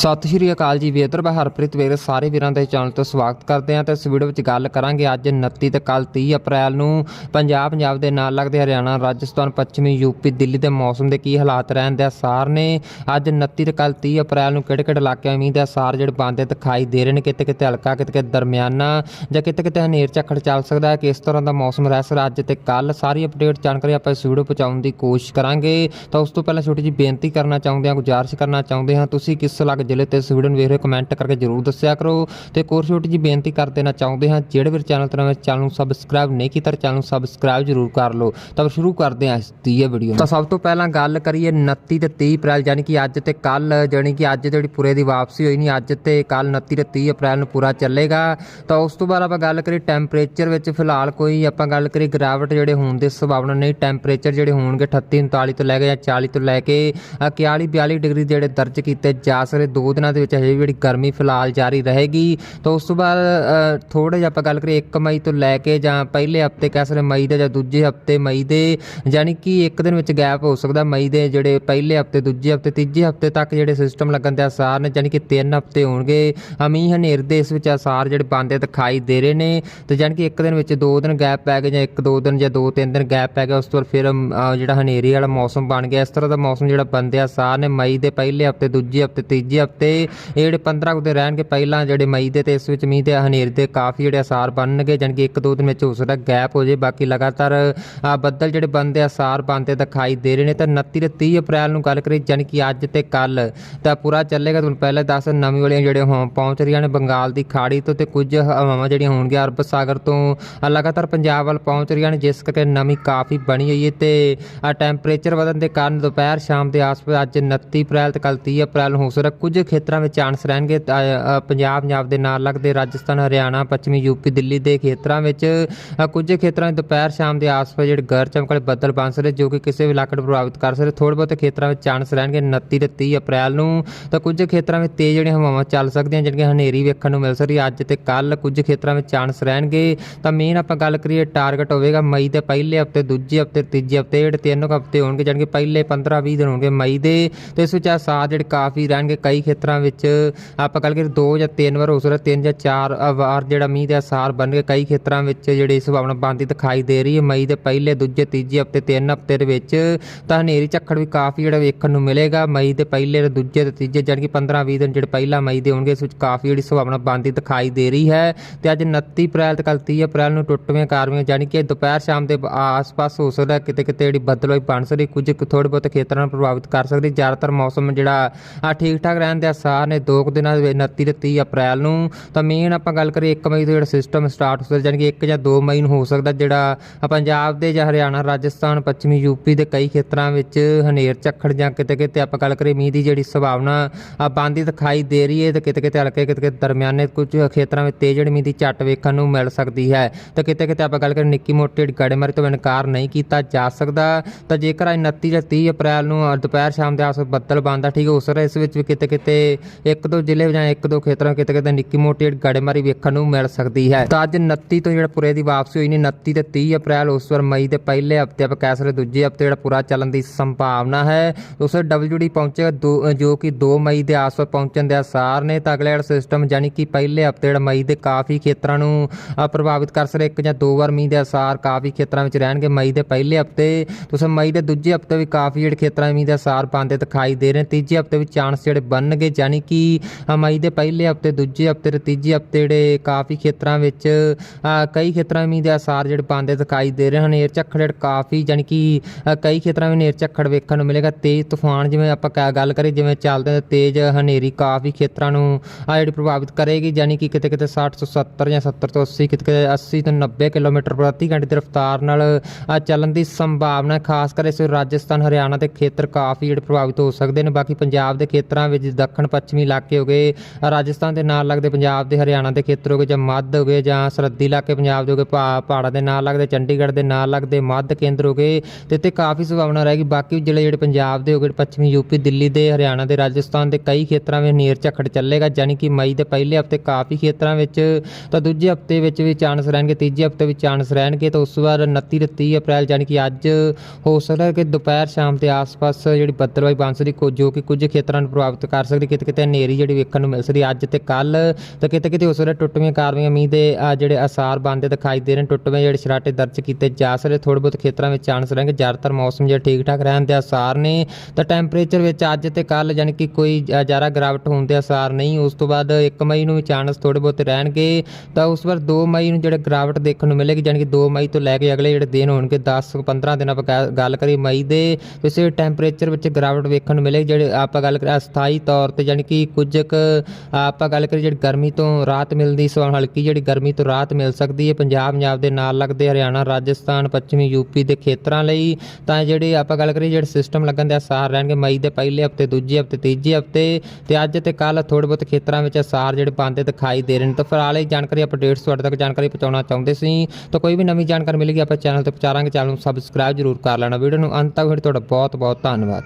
ਸਤਿ ਸ਼੍ਰੀ ਅਕਾਲ ਜੀ, ਵੇਦਰ ਮੈਂ ਹਰਪ੍ਰੀਤ ਵੇਰ, ਸਾਰੇ ਵੀਰਾਂ ਦੇ ਚੈਨਲ ਤੋਂ ਸਵਾਗਤ ਕਰਦੇ ਹਾਂ ਤੇ ਇਸ ਵੀਡੀਓ ਵਿੱਚ ਗੱਲ ਕਰਾਂਗੇ ਅੱਜ 29 ਤੇ ਕੱਲ 30 ਅਪ੍ਰੈਲ ਨੂੰ ਪੰਜਾਬ ਪੰਜਾਬ ਦੇ ਨਾਲ ਲੱਗਦੇ ਹਰਿਆਣਾ, ਰਾਜਸਥਾਨ, ਪੱਛਮੀ ਯੂਪੀ ਦਿੱਲੀ ਦੇ ਮੌਸਮ ਦੇ ਕੀ ਹਾਲਾਤ ਰਹਿਣ ਦੇ ਆਸਾਰ ਨੇ। ਅੱਜ 29 ਤੇ ਕੱਲ 30 ਅਪ੍ਰੈਲ ਨੂੰ ਕਿਹੜੇ ਕਿਹੜੇ ਇਲਾਕਿਆਂ ਮੀਂਹ ਦੇ ਆਸਾਰ ਜਿਹੜੇ ਬੰਦੇ ਦਿਖਾਈ ਦੇ ਰਹੇ ਨੇ? ਕਿਤੇ ਕਿਤੇ ਹਲਕਾ ਕਿਤੇ ਕਿਤੇ ਦਰਮਿਆਨਾ ਜਾਂ ਕਿਤੇ ਕਿਤੇ ਹਨੇਰ ਝੱਖੜ ਚੱਲ ਸਕਦਾ ਹੈ? ਕਿਸ ਤਰ੍ਹਾਂ ਦਾ ਮੌਸਮ ਰਹਿ ਸਕਦਾ ਅੱਜ ਤੇ ਕੱਲ ਸਾਰੀ ਅਪਡੇਟ ਜਾਣਕਾਰੀ ਆਪਾਂ ਇਸ ਵੀਡੀਓ ਪਹੁੰਚਾਉਣ ਦੀ ਕੋਸ਼ਿਸ਼ ਕਰਾਂਗੇ। ਤਾਂ ਉਸ ਤੋਂ ਪਹਿਲਾਂ ਛੋਟੀ ਜਿਹੀ ਬੇਨਤੀ ਕਰਨਾ ਚਾਹੁੰਦੇ ਹਾਂ, ਗੁਜ਼ਾਰਿਸ਼ ਕਰਨਾ ਚਾਹੁੰਦੇ ਹਾਂ, ਤੁਸੀਂ ਕਿਸ ਇਲਾਕੇ ਜ਼ਿਲ੍ਹੇ ਤੇ ਇਸ ਵੀਡੀਓ ਨੂੰ ਵੇਖ ਰਹੇ ਹੋ ਕਮੈਂਟ ਕਰਕੇ ਜਰੂਰ ਦੱਸਿਆ ਕਰੋ। ਤੇ ਕੋਰ ਛੋਟੀ ਜਿਹੀ ਬੇਨਤੀ ਕਰ ਦੇਣਾ ਚਾਹੁੰਦੇ ਹਾਂ ਜਿਹੜੇ ਵੀ ਚੈਨਲ ਤੇ ਚੈਨਲ ਨੂੰ ਸਬਸਕ੍ਰਾਈਬ ਨਹੀਂ ਕੀਤਾ ਚੈਨਲ ਨੂੰ ਸਬਸਕ੍ਰਾਈਬ ਜਰੂਰ ਕਰ ਲਓ। ਤਾਂ ਸ਼ੁਰੂ ਕਰਦੇ ਹਾਂ ਇਸ ਦੀ ਇਹ ਵੀਡੀਓ ਤਾਂ ਸਭ ਤੋਂ ਪਹਿਲਾਂ ਗੱਲ ਕਰੀਏ 29 ਤੇ 30 ਅਪ੍ਰੈਲ ਯਾਨੀ ਕਿ ਅੱਜ ਤੇ ਕੱਲ ਜਾਣੀ ਕਿ ਅੱਜ ਜਿਹੜੀ ਪੂਰੇ ਦੀ ਵਾਪਸੀ ਹੋਈ ਨਹੀਂ ਅੱਜ ਤੇ ਕੱਲ 29 ਤੇ 30 ਅਪ੍ਰੈਲ ਨੂੰ ਪੂਰਾ ਚੱਲੇਗਾ। ਤਾਂ ਉਸ ਤੋਂ ਬਾਅਦ ਆਪਾਂ ਗੱਲ ਕਰੀਏ ਟੈਂਪਰੇਚਰ ਵਿੱਚ ਫਿਲਹਾਲ ਕੋਈ ਆਪਾਂ ਗੱਲ ਕਰੀਏ ਗਿਰਾਵਟ ਜਿਹੜੇ ਹੋਣ ਦੀ ਸੰਭਾਵਨਾ ਨਹੀਂ। ਟੈਂਪਰੇਚਰ ਜਿਹੜੇ ਹੋਣਗੇ 38 39 ਤੋਂ ਲੈ ਕੇ ਜਾਂ 40 ਤੋਂ ਲੈ ਕੇ ਅ, 41 42 ਡਿਗਰੀ ਜਿਹੜੇ ਦਰਜ ਕੀਤੇ ਜਾ ਸਕਦੇ। ਦੋ ਦਿਨਾਂ ਦੇ ਵਿੱਚ ਹਜੇ ਵੀ ਜਿਹੜੀ ਗਰਮੀ ਫਿਲਹਾਲ ਜਾਰੀ ਰਹੇਗੀ। ਤਾਂ ਉਸ ਤੋਂ ਬਾਅਦ ਥੋੜਾ ਜਿਹਾ ਆਪਾਂ ਗੱਲ ਕਰੀਏ 1 ਮਈ ਤੋਂ ਲੈ ਕੇ ਜਾਂ ਪਹਿਲੇ ਹਫ਼ਤੇ, ਕਹਿ ਸਕਦੇ ਮਈ ਦੇ ਜਾਂ ਦੂਜੇ ਹਫ਼ਤੇ ਮਈ ਦੇ, ਯਾਨੀ ਕਿ ਇੱਕ ਦਿਨ ਵਿੱਚ ਗੈਪ ਹੋ ਸਕਦਾ ਮਈ ਦੇ ਜਿਹੜੇ ਪਹਿਲੇ ਹਫ਼ਤੇ, ਦੂਜੇ ਹਫ਼ਤੇ, ਤੀਜੇ ਹਫ਼ਤੇ ਤੱਕ ਜਿਹੜੇ ਸਿਸਟਮ ਲੱਗਣ ਦੇ ਆਸਾਰ ਨੇ, ਯਾਨੀ ਕਿ ਤਿੰਨ ਹਫ਼ਤੇ ਹੋਣਗੇ। ਅਮੀ ਹਨੇਰ ਦੇ ਇਸ ਵਿੱਚ ਆਸਾਰ ਜਿਹੜੇ ਬੰਦੇ ਦਿਖਾਈ ਦੇ ਰਹੇ ਨੇ। ਤੇ ਯਾਨੀ ਕਿ ਇੱਕ ਦਿਨ ਵਿੱਚ ਦੋ ਦਿਨ ਗੈਪ ਪੈ ਗਏ ਜਾਂ ਇੱਕ, ਦੋ ਦਿਨ ਜਾਂ ਦੋ, ਤਿੰਨ ਦਿਨ ਗੈਪ ਪੈ ਗਿਆ, ਉਸ ਤੋਂ ਬਾਅਦ ਫਿਰ ਜਿਹੜਾ ਹਨੇਰੀ ਵਾਲਾ ਮੌਸਮ ਬਣ ਗਿਆ। ਇਸ ਤਰ੍ਹਾਂ ਦਾ ਮੌਸਮ ਜਿਹੜਾ ਬੰਦੇ ਆਸਾਰ ਨੇ ਮਈ ਦੇ ਪਹਿਲੇ ਹਫ਼ਤੇ, ਦੂਜੇ ਹਫ਼ਤੇ, ਤੀਜੇ ਹਫ਼ਤੇ ਇਹ ਜਿਹੜੇ 15 ਕੁ ਦਿਨ ਰਹਿਣਗੇ ਪਹਿਲਾਂ ਜਿਹੜੇ ਮਈ ਦੇ ਤੇ ਇਸ ਵਿੱਚ ਮੀਂਹ ਤੇ ਹਨੇਰੀ ਦੇ ਕਾਫੀ ਜਿਹੜੇ ਆਸਾਰ ਬਣਨਗੇ ਜਾਣੀ ਕਿ ਇੱਕ ਦੋ ਦਿਨ ਵਿੱਚ ਹੋ ਸਕਦਾ ਗੈਪ ਹੋ ਜੇ ਬਾਕੀ ਲਗਾਤਾਰ ਅ, ਬੱਦਲ ਜਿਹੜੇ ਬੰਦੇ ਆਸਾਰ ਬਣਦੇ ਦਿਖਾਈ ਦੇ ਰਹੇ ਨੇ। ਤਾਂ 29 ਤੇ 30 ਅਪ੍ਰੈਲ ਨੂੰ ਗੱਲ ਕਰੀ ਜਾਣੀ ਕਿ ਅੱਜ ਤੇ ਕੱਲ ਤਾਂ ਪੂਰਾ ਚੱਲੇਗਾ। ਤੁਹਾਨੂੰ ਪਹਿਲਾਂ ਦੱਸ ਨਵੀਂ ਵਾਲੀਆਂ ਜਿਹੜੇ ਹੋਂ ਪਹੁੰਚ ਰਹੀਆਂ ਨੇ ਬੰਗਾਲ ਦੀ ਖਾੜੀ ਤੋਂ ਤੇ ਕੁਝ ਹਵਾਵਾਂ ਜਿਹੜੀਆਂ ਹੋਣਗੀਆਂ ਅਰਬ ਸਾਗਰ ਤੋਂ ਲਗਾਤਾਰ ਪੰਜਾਬ ਵੱਲ ਪਹੁੰਚ ਰਹੀਆਂ ਨੇ ਜਿਸ ਕਰਕੇ ਨਮੀ ਕਾਫੀ ਬਣੀ ਹੋਈ ਹੈ। ਤੇ ਟੈਂਪਰੇਚਰ ਵਧਣ ਦੇ ਕਾਰਨ ਦੁਪਹਿਰ ਸ਼ਾਮ ਦੇ ਆਸ-ਪਾਸ ਅੱਜ 29 ਅਪ੍ਰੈਲ ਤੇ ਕੱਲ 30 ਅਪ੍ਰੈਲ ਨੂੰ ਹੋ ਸਕਦਾ ਕੁਝ ਕੁਝ ਖੇਤਰਾਂ ਵਿੱਚ ਚਾਂਸ ਰਹਿਣਗੇ। ਪੰਜਾਬ ਪੰਜਾਬ ਦੇ ਨਾਲ ਲੱਗਦੇ ਰਾਜਸਥਾਨ, ਹਰਿਆਣਾ, ਪੱਛਮੀ ਯੂਪੀ ਦਿੱਲੀ ਦੇ ਖੇਤਰਾਂ ਵਿੱਚ ਕੁਝ ਖੇਤਰਾਂ ਵਿੱਚ ਦੁਪਹਿਰ, ਸ਼ਾਮ ਦੇ ਆਸ-ਪਾਸ ਜਿਹੜੇ ਗਰ ਚਮਕ ਬੱਦਲ ਬਣ ਸਕਦੇ, ਜੋ ਕਿ ਕਿਸੇ ਵੀ ਇਲਾਕੇ ਨੂੰ ਪ੍ਰਭਾਵਿਤ ਕਰ ਸਕਦੇ। ਥੋੜ੍ਹੇ ਬਹੁਤੇ ਖੇਤਰਾਂ ਵਿੱਚ ਚਾਂਸ ਰਹਿਣਗੇ 29 ਤੇ 30 ਅਪ੍ਰੈਲ ਨੂੰ। ਤਾਂ, ਕੁਝ ਖੇਤਰਾਂ ਵਿੱਚ ਤੇਜ਼ ਜਿਹੜੀਆਂ ਹਵਾਵਾਂ ਚੱਲ ਸਕਦੀਆਂ, ਜਿਹੜੀਆਂ ਹਨੇਰੀ ਵੇਖਣ ਨੂੰ ਮਿਲ ਸਕਦੀ ਅੱਜ ਤੇ ਕੱਲ ਕੁਝ ਖੇਤਰਾਂ ਵਿੱਚ ਚਾਂਸ ਰਹਿਣਗੇ। ਤਾਂ ਮੇਨ ਆਪਾਂ ਗੱਲ ਕਰੀਏ, ਟਾਰਗੇਟ ਹੋਵੇਗਾ ਮਈ ਦੇ ਪਹਿਲੇ ਹਫ਼ਤੇ, ਦੂਜੇ ਹਫ਼ਤੇ, ਤੀਜੇ ਹਫ਼ਤੇ, ਜਿਹੜੇ ਤਿੰਨ ਕੁ ਹਫ਼ਤੇ ਹੋਣਗੇ, ਜਾਣੀ ਕਿ ਪਹਿਲੇ 15 20 ਦਿਨ ਹੋਣਗੇ ਮਈ ਦੇ। ਤੇ ਇਸ ਵਿੱਚ ਆ ਸਾਹ ਜਿਹੜੇ ਕਾਫੀ ਰਹਿਣਗੇ, ਕਈ ਖੇਤਰਾਂ ਵਿੱਚ ਆਪਾਂ ਗੱਲ ਕਰੀਏ ਦੋ ਜਾਂ ਤਿੰਨ ਵਾਰ, ਹੋ ਸਕਦਾ ਤਿੰਨ ਜਾਂ ਚਾਰ ਵਾਰ ਜਿਹੜਾ ਮੀਂਹ ਦੇ ਅਸਾਰ ਬਣਨਗੇ ਕਈ ਖੇਤਰਾਂ ਵਿੱਚ ਜਿਹੜੀ ਸੰਭਾਵਨਾ ਬਣਦੀ ਦਿਖਾਈ ਦੇ ਰਹੀ ਹੈ। ਮਈ ਦੇ ਪਹਿਲੇ, ਦੂਜੇ, ਤੀਜੇ ਹਫ਼ਤੇ, ਤਿੰਨ ਹਫ਼ਤੇ ਦੇ ਵਿੱਚ ਤਾਂ ਹਨੇਰੀ ਝੱਖੜ ਵੀ ਕਾਫੀ ਜਿਹੜਾ ਵੇਖਣ ਨੂੰ ਮਿਲੇਗਾ। ਮਈ ਦੇ ਪਹਿਲੇ ਦੂਜੇ ਤੇ ਤੀਜੇ ਜਾਣੀ ਕਿ 15 20 ਦਿਨ ਜਿਹੜੇ ਪਹਿਲਾ ਮਈ ਦੇ ਹੋਣਗੇ, ਇਸ ਵਿੱਚ ਕਾਫੀ ਜਿਹੜੀ ਸੰਭਾਵਨਾ ਬਣਦੀ ਦਿਖਾਈ ਦੇ ਰਹੀ ਹੈ। ਤੇ ਅੱਜ 29 ਅਪ੍ਰੈਲ ਤੇ ਕੱਲ 30 ਅਪ੍ਰੈਲ ਨੂੰ ਟੁੱਟਵੀਆਂ ਕਾਰਵਾਈਆਂ ਜਾਣੀ ਕਿ ਦੁਪਹਿਰ ਸ਼ਾਮ ਦੇ ਆਸ-ਪਾਸ ਹੋ ਸਕਦਾ ਕਿਤੇ ਕਿਤੇ ਜਿਹੜੀ ਬੱਦਲਵਾਈ ਬਣ ਸਕਦੀ ਕੁਝ ਕੁ ਥੋੜ੍ਹੇ ਬਹੁਤ ਖੇਤਰਾਂ ਨੂੰ ਪ੍ਰਭਾਵਿਤ ਕਰ ਸਕਦੀ ਜ਼ਿਆਦਾਤਰ ਮੌਸਮ ਜਿਹੜਾ ਆ ਠੀਕ ਠਾਕ ਰਹਿਣ ਦੇ ਆਸਾਰ ਨੇ ਦੋ ਕੁ ਦਿਨਾਂ ਦੇ ਵਿੱਚ 29 ਤੇ 30 ਅਪ੍ਰੈਲ ਨੂੰ। ਤਾਂ ਮੇਨ ਆਪਾਂ ਗੱਲ ਕਰੀਏ 1 ਮਈ ਤੋਂ ਜਿਹੜਾ ਸਿਸਟਮ ਸਟਾਰਟ ਹੋ ਸਕਦਾ ਜਾਣੀ ਕਿ 1 ਜਾਂ 2 ਮਈ ਨੂੰ ਹੋ ਸਕਦਾ ਜਿਹੜਾ ਪੰਜਾਬ ਦੇ ਜਾਂ ਹਰਿਆਣਾ, ਰਾਜਸਥਾਨ, ਪੱਛਮੀ ਯੂਪੀ ਦੇ ਕਈ ਖੇਤਰਾਂ ਵਿੱਚ ਹਨੇਰ ਝੱਖੜ ਜਾਂ ਕਿਤੇ ਕਿਤੇ ਆਪਾਂ ਗੱਲ ਕਰੀਏ ਮੀਂਹ ਦੀ ਜਿਹੜੀ ਸੰਭਾਵਨਾ ਆ ਬੰਦੀ ਦਿਖਾਈ ਦੇ ਰਹੀ ਹੈ ਤੇ ਕਿਤੇ ਕਿਤੇ ਹਲਕੇ ਕਿਤੇ ਕਿਤੇ ਦਰਮਿਆਨੇ ਕੁਝ ਖੇਤਰਾਂ ਵਿੱਚ ਤੇਜ਼ ਜਿਹੜੀ ਮੀਂਹ ਦੀ ਝੱਟ ਵੇਖਣ ਨੂੰ ਮਿਲ ਸਕਦੀ ਹੈ। ਤੇ ਕਿਤੇ ਕਿਤੇ ਆਪਾਂ ਗੱਲ ਕਰੀਏ ਨਿੱਕੀ ਮੋਟੀ ਗੜੇਮਾਰੀ ਤੋਂ ਇਨਕਾਰ ਨਹੀਂ ਕੀਤਾ ਜਾ ਸਕਦਾ। ਤਾਂ ਜੇਕਰ ਅੱਜ 29 ਜਾਂ 30 ਅਪ੍ਰੈਲ ਨੂੰ ਦੁਪਹਿਰ ਸ਼ਾਮ ਦੇ ਆਸ ਬੱਦਲ ਬਣਦਾ, ਠੀਕ ਹੋ ਸਕਦਾ ਇਸ ਵਿੱਚ ਵੀ ਕਿਤੇ ਕਿਤੇ ਇੱਕ ਦੋ ਜ਼ਿਲ੍ਹੇ ਜਾਂ ਇੱਕ ਦੋ ਖੇਤਰਾਂ ਕਿਤੇ ਕਿਤੇ ਨਿੱਕੀ ਮੋਟੀ ਗੜੇਮਾਰੀ ਵੇਖਣ ਨੂੰ ਮਿਲ ਸਕਦੀ ਹੈ। ਤਾਂ ਅੱਜ 29 ਤੋਂ ਜਿਹੜਾ ਪੂਰੇ ਦੀ ਵਾਪਸੀ ਹੋਈ ਨਹੀਂ 29 ਤੇ 30 ਅਪ੍ਰੈਲ, ਉਸ ਵਾਰ ਮਈ ਦੇ ਪਹਿਲੇ ਹਫ਼ਤੇ ਆਪਾਂ ਕਹਿ ਸਕਦੇ ਦੂਜੇ ਹਫ਼ਤੇ ਜਿਹੜਾ ਪੂਰਾ ਚੱਲਣ ਦੀ ਸੰਭਾਵਨਾ ਹੈ। ਉਸ ਵਾਰ WD ਪਹੁੰਚੇਗਾ ਦੋ- ਜੋ ਕਿ 2 ਮਈ ਦੇ ਆਸ-ਪਾਸ ਪਹੁੰਚਣ ਦੇ ਆਸਾਰ ਨੇ। ਤਾਂ ਅਗਲੇ ਵਾਲਾ ਸਿਸਟਮ ਯਾਨੀ ਕਿ ਪਹਿਲੇ ਹਫ਼ਤੇ ਜਿਹੜਾ ਮਈ ਦੇ ਕਾਫੀ ਖੇਤਰਾਂ ਨੂੰ ਪ੍ਰਭਾਵਿਤ ਕਰ ਸਕਦਾ, ਇੱਕ ਜਾਂ ਦੋ ਵਾਰ ਮੀਂਹ ਦੇ ਆਸਾਰ ਕਾਫੀ ਖੇਤਰਾਂ ਵਿੱਚ ਰਹਿਣਗੇ ਮਈ ਦੇ ਪਹਿਲੇ ਹਫ਼ਤੇ। ਤੁਸੀਂ ਮਈ ਦੇ ਦੂਜੇ ਹਫ਼ਤੇ ਵੀ ਕਾਫੀ ਜਿਹੜੇ ਖੇਤਰਾਂ ਵਿੱਚ ਮੀਂਹ ਦੇ ਆਸਾਰ ਪਾਉਂਦੇ ਦਿਖਾਈ ਦੇ ਰਹੇ ਨੇ। ਤੀਜੇ ਹਫ਼ਤੇ ਵਿੱਚ ਚਾਂਸ ਜਿਹੜੇ ਬਣ ਬਣਨਗੇ ਯਾਨੀ ਕਿ ਮਈ ਦੇ ਪਹਿਲੇ ਹਫ਼ਤੇ, ਦੂਜੇ ਹਫ਼ਤੇ ਤੇ ਤੀਜੇ ਹਫ਼ਤੇ ਜਿਹੜੇ ਕਾਫੀ ਖੇਤਰਾਂ ਵਿੱਚ ਕਈ ਖੇਤਰਾਂ ਵਿੱਚ ਮੀਂਹ ਦੇ ਆਸਾਰ ਜਿਹੜੇ ਪਾਉਂਦੇ ਦਿਖਾਈ ਦੇ ਰਹੇ ਹਨ। ਨੇਰ ਝੱਖੜ ਜਿਹੜੇ ਕਾਫੀ ਯਾਨੀ ਕਿ ਕਈ ਖੇਤਰਾਂ ਵਿੱਚ ਨੇਰ ਝੱਖੜ ਵੇਖਣ ਨੂੰ ਮਿਲੇਗਾ। ਤੇਜ਼ ਤੂਫਾਨ ਜਿਵੇਂ ਆਪਾਂ ਕਹਿ- ਗੱਲ ਕਰੀਏ, ਜਿਵੇਂ ਚੱਲਦੇ ਨੇ ਤੇਜ਼ ਹਨੇਰੀ ਕਾਫੀ ਖੇਤਰਾਂ ਨੂੰ ਜਿਹੜੀ ਪ੍ਰਭਾਵਿਤ ਕਰੇਗੀ ਯਾਨੀ ਕਿ ਕਿਤੇ ਕਿਤੇ 60 ਤੋਂ 70 ਜਾਂ 70 ਤੋਂ 80 ਕਿਤੇ ਕਿਤੇ 80 ਤੋਂ 90 ਕਿਲੋਮੀਟਰ ਪ੍ਰਤੀ ਘੰਟੇ ਦੀ ਰਫ਼ਤਾਰ ਨਾਲ ਚੱਲਣ ਦੀ ਸੰਭਾਵਨਾ ਖਾਸ ਕਰ ਇਸ ਰਾਜਸਥਾਨ, ਹਰਿਆਣਾ ਦੇ ਖੇਤਰ ਕਾਫੀ ਜਿਹੜੇ ਪ੍ਰਭਾਵਿਤ ਹੋ ਸਕਦੇ ਨੇ। ਬਾਕੀ ਪੰਜਾਬ ਦੇ ਖੇਤਰਾਂ ਵਿੱਚ ਦੱਖਣ ਪੱਛਮੀ ਇਲਾਕੇ ਹੋ ਗਏ, ਰਾਜਸਥਾਨ ਦੇ ਨਾਲ ਲੱਗਦੇ ਪੰਜਾਬ ਦੇ, ਹਰਿਆਣਾ ਦੇ ਖੇਤਰ ਹੋ ਗਏ ਜਾਂ ਮੱਧ ਹੋ ਗਏ ਜਾਂ ਸਰਹੱਦੀ ਇਲਾਕੇ ਪੰਜਾਬ ਦੇ ਹੋ ਗਏ ਪਹਾ- ਪਹਾੜਾਂ ਦੇ ਨਾਲ ਲੱਗਦੇ, ਚੰਡੀਗੜ੍ਹ ਦੇ ਨਾਲ ਲੱਗਦੇ, ਮੱਧ ਕੇਂਦਰ ਹੋ ਗਏ, ਤੇ ਇੱਥੇ ਕਾਫੀ ਸੰਭਾਵਨਾ ਰਹੇਗੀ ਬਾਕੀ ਜ਼ਿਲ੍ਹੇ ਜਿਹੜੇ ਪੰਜਾਬ ਦੇ ਹੋ ਗਏ, ਪੱਛਮੀ ਯੂਪੀ, ਦਿੱਲੀ ਦੇ, ਹਰਿਆਣਾ ਦੇ, ਰਾਜਸਥਾਨ ਦੇ ਕਈ ਖੇਤਰਾਂ ਵਿੱਚ ਨੇਰ ਝੱਖੜ ਚੱਲੇਗਾ ਯਾਨੀ ਕਿ ਮਈ ਦੇ ਪਹਿਲੇ ਹਫ਼ਤੇ ਕਾਫੀ ਖੇਤਰਾਂ ਵਿੱਚ ਤਾਂ ਦੂਜੇ ਹਫ਼ਤੇ ਵਿੱਚ ਵੀ ਚਾਂਸ ਰਹਿਣਗੇ, ਤੀਜੇ ਹਫ਼ਤੇ ਵੀ ਚਾਂਸ ਰਹਿਣਗੇ, ਤਾਂ ਉਸ ਤੋਂ ਬਾਅਦ 29 ਤੇ 30 ਅਪ੍ਰੈਲ ਯਾਨੀ ਕਿ ਅੱਜ ਹੋ ਸਕਦਾ ਹੈ ਕਿ ਦੁਪਹਿਰ ਸ਼ਾਮ ਦੇ ਆਸ-ਪਾਸ ਜਿਹੜੀ ਬੱਦਲਵਾਈ ਬਣ ਸਕਦੀ ਜੋ ਕਿ ਕੁਝ ਖੇਤਰਾਂ ਨੂੰ ਪ੍ਰਭਾਵਿਤ ਕਰ ਸਕਦੀ, ਕਿਤੇ ਕਿਤੇ ਹਨੇਰੀ ਜਿਹੜੀ ਵੇਖਣ ਨੂੰ ਮਿਲ ਸਕਦੀ। ਅੱਜ ਤੇ ਕੱਲ ਤਾਂ ਕਿਤੇ ਕਿਤੇ ਉਸ ਵੇਲੇ ਟੁੱਟਵੀਆਂ ਕਾਰਵਾਈਆਂ ਮੀਂਹ ਦੇ ਜਿਹੜੇ ਅਸਾਰ ਬਣਦੇ ਦਿਖਾਈ ਦੇ ਰਹੇ ਨੇ ਟੁੱਟਵੇਂ ਜਿਹੜੇ ਸ਼ਰਾਟੇ ਦਰਜ ਕੀਤੇ ਜਾ ਸਕਦੇ ਥੋੜ੍ਹੇ ਬਹੁਤ ਖੇਤਰਾਂ ਵਿੱਚ ਚਾਂਸ ਰਹਿਣਗੇ ਜ਼ਿਆਦਾਤਰ ਮੌਸਮ ਜਿਹੜਾ ਠੀਕ ਠਾਕ ਰਹਿਣ ਦੇ ਆਸਾਰ ਨੇ। ਤਾਂ ਟੈਂਪਰੇਚਰ ਵਿੱਚ ਅੱਜ ਤੇ ਕੱਲ ਯਾਨੀ ਕਿ ਕੋਈ ਜ਼ਿਆਦਾ ਗਿਰਾਵਟ ਹੋਣ ਦੇ ਅਸਾਰ ਨਹੀਂ। ਉਸ ਤੋਂ ਬਾਅਦ 1 ਮਈ ਨੂੰ ਵੀ ਚਾਂਸ ਥੋੜ੍ਹੇ ਬਹੁਤ ਰਹਿਣਗੇ। ਤਾਂ ਉਸ ਵਾਰ 2 ਮਈ ਨੂੰ ਜਿਹੜੇ ਗਿਰਾਵਟ ਦੇਖਣ ਨੂੰ ਮਿਲੇਗੀ ਯਾਨੀ ਕਿ 2 ਮਈ ਤੋਂ ਲੈ ਕੇ ਅਗਲੇ ਜਿਹੜੇ ਦਿਨ ਹੋਣਗੇ 10 15 ਦਿਨ ਆਪਾਂ ਗੱਲ- ਗੱਲ ਕਰੀ ਮਈ ਦੇ ਕਿਸੇ ਟੈਂਪਰੇਚਰ ਵਿੱਚ ਗਿਰਾਵਟ ਵੇਖਣ ਨੂੰ ਮਿਲੇਗੀ। ਜਿਹੜੇ ਆਪਾਂ ਗੱਲ ਕਰਾਂ ਸਥਾਈ ਤੌਰ ਤੇ ਯਾਨੀ ਕਿ ਕੁਝ ਕੁ ਆਪਾਂ ਗੱਲ ਕਰੀਏ ਜਿਹੜੀ ਗਰਮੀ ਤੋਂ ਰਾਤ ਮਿਲਦੀ ਸੋ ਹਲਕੀ ਜਿਹੜੀ ਗਰਮੀ ਤੋਂ ਰਾਤ ਮਿਲ ਸਕਦੀ ਹੈ। ਪੰਜਾਬ ਪੰਜਾਬ ਦੇ ਨਾਲ ਲੱਗਦੇ ਹਰਿਆਣਾ, ਰਾਜਸਥਾਨ, ਪੱਛਮੀ ਯੂਪੀ ਦੇ ਖੇਤਰਾਂ ਲਈ ਤਾਂ ਜਿਹੜੇ ਆਪਾਂ ਗੱਲ ਕਰੀਏ ਜਿਹੜੇ ਸਿਸਟਮ ਲੱਗਣ ਦੇ ਆਸਾਰ ਰਹਿਣਗੇ। ਮਈ ਦੇ ਪਹਿਲੇ ਹਫ਼ਤੇ, ਦੂਜੇ ਹਫ਼ਤੇ, ਤੀਜੇ ਹਫ਼ਤੇ ਤੇ ਅੱਜ ਤੇ ਕੱਲ ਥੋੜ੍ਹੇ ਬਹੁਤ ਖੇਤਰਾਂ ਵਿੱਚ ਆਸਾਰ ਜਿਹੜੇ ਬੰਦੇ ਦਿਖਾਈ ਦੇ ਰਹੇ ਨੇ। ਤਾਂ ਫਿਲਹਾਲ ਇਹ ਜਾਣਕਾਰੀ ਅਪਡੇਟਸ ਤੁਹਾਡੇ ਤੱਕ ਜਾਣਕਾਰੀ ਪਹੁੰਚਾਉਣਾ ਚਾਹੁੰਦੇ ਸੀ। ਤਾਂ ਕੋਈ ਵੀ ਨਵੀਂ ਜਾਣਕਾਰੀ ਮਿਲੇਗੀ, ਆਪਾਂ ਚੈਨਲ ਤੇ ਪਹੁੰਚਾਰਾਂਗੇ। ਚੈਨਲ ਨੂੰ ਸਬਸਕ੍ਰਾਈਬ ਜ਼ਰੂਰ ਕਰ ਲੈਣਾ। ਵੀਡੀਓ ਨੂੰ ਅੰਤ ਤੱਕ ਫਿਰ ਤੁਹਾਡਾ ਬਹੁਤ ਬਹੁਤ ਧੰਨਵਾਦ।